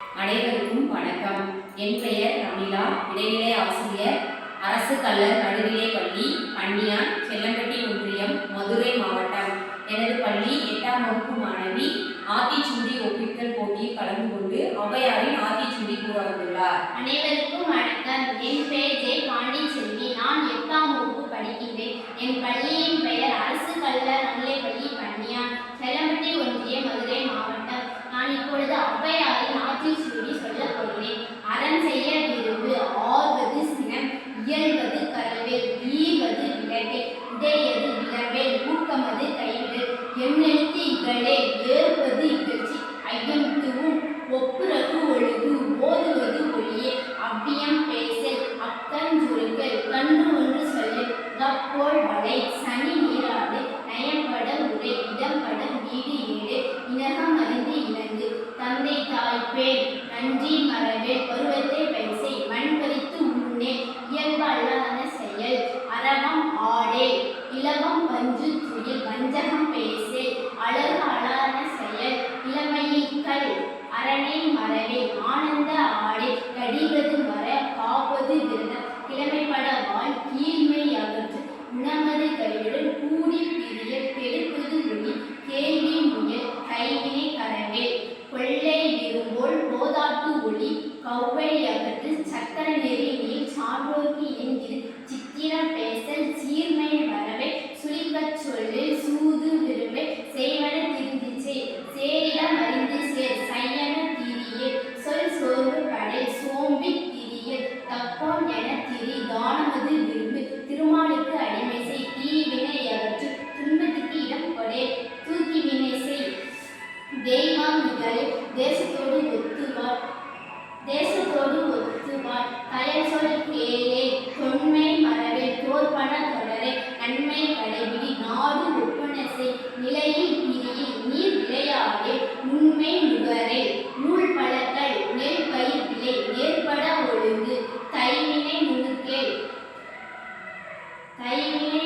அனைவருக்கும் வணக்கம். என் பெயர் ரமிலா இடைநிலை ஆசிரியர். அரசு கல்லர் நடுநிலை பள்ளி பன்னியான் செல்லம்பட்டி ஒன்றியம் மதுரை மாவட்டம். எனது பள்ளி எட்டாம் வகுப்பு மாணவி ஆத்திச்சூடி ஒப்பித்தல் போட்டியில் கலந்து கொண்டு ஔவையாரின் ஆத்திச்சூடி கூற வந்துள்ளார் அனைவருக்கும் வணக்கம். என் பெயர் ஜெய் பாண்டிச்செல்வி நான் எட்டாம் வகுப்பு படிக்கின்றேன். என் பள்ளியின் பெயர் அரசு கல்லர் நடுநிலை பள்ளி விளக்கே விளவேல் ஊக்கமது கைவிடு எண்ணெழுத்து இகழே ஏறுவது இகழ்ச்சி. ஐயமுத்துவும் ஒப்புரவு ஒழுகு ஓதுவது ஒளியே அவ்வியம் பேசல் அக்கஞ்சுருக்கள் கன்று ஒன்று சொல்லு. கப்போல் வளை சனி நீராடு நயம்பட உரை இடம்பட வீடு ஏடு இனகம் அறிந்து இணங்கு தந்தை தாய் பேர் நன்றி மரபே பருவத்தை ஆனந்த ஆடை கடிவது வர காப்பது விரதம். தெய்மாமிகளை தேசத்தோடு ஒத்துவார் தேசத்தோடு ஒத்துவார் கயல் சொல் கேளே தொன்மை மரபே தோற்பன தொடரே நன்மை கடைபிடி நாடு ஒப்புணசை நிலையில் பிரியில் நீர் விளையாடே உண்மை நுகரே நூல் பழக்கள் நெல் பயிர் விலை ஒழுங்கு தைவினை முழுக்கே தைவினை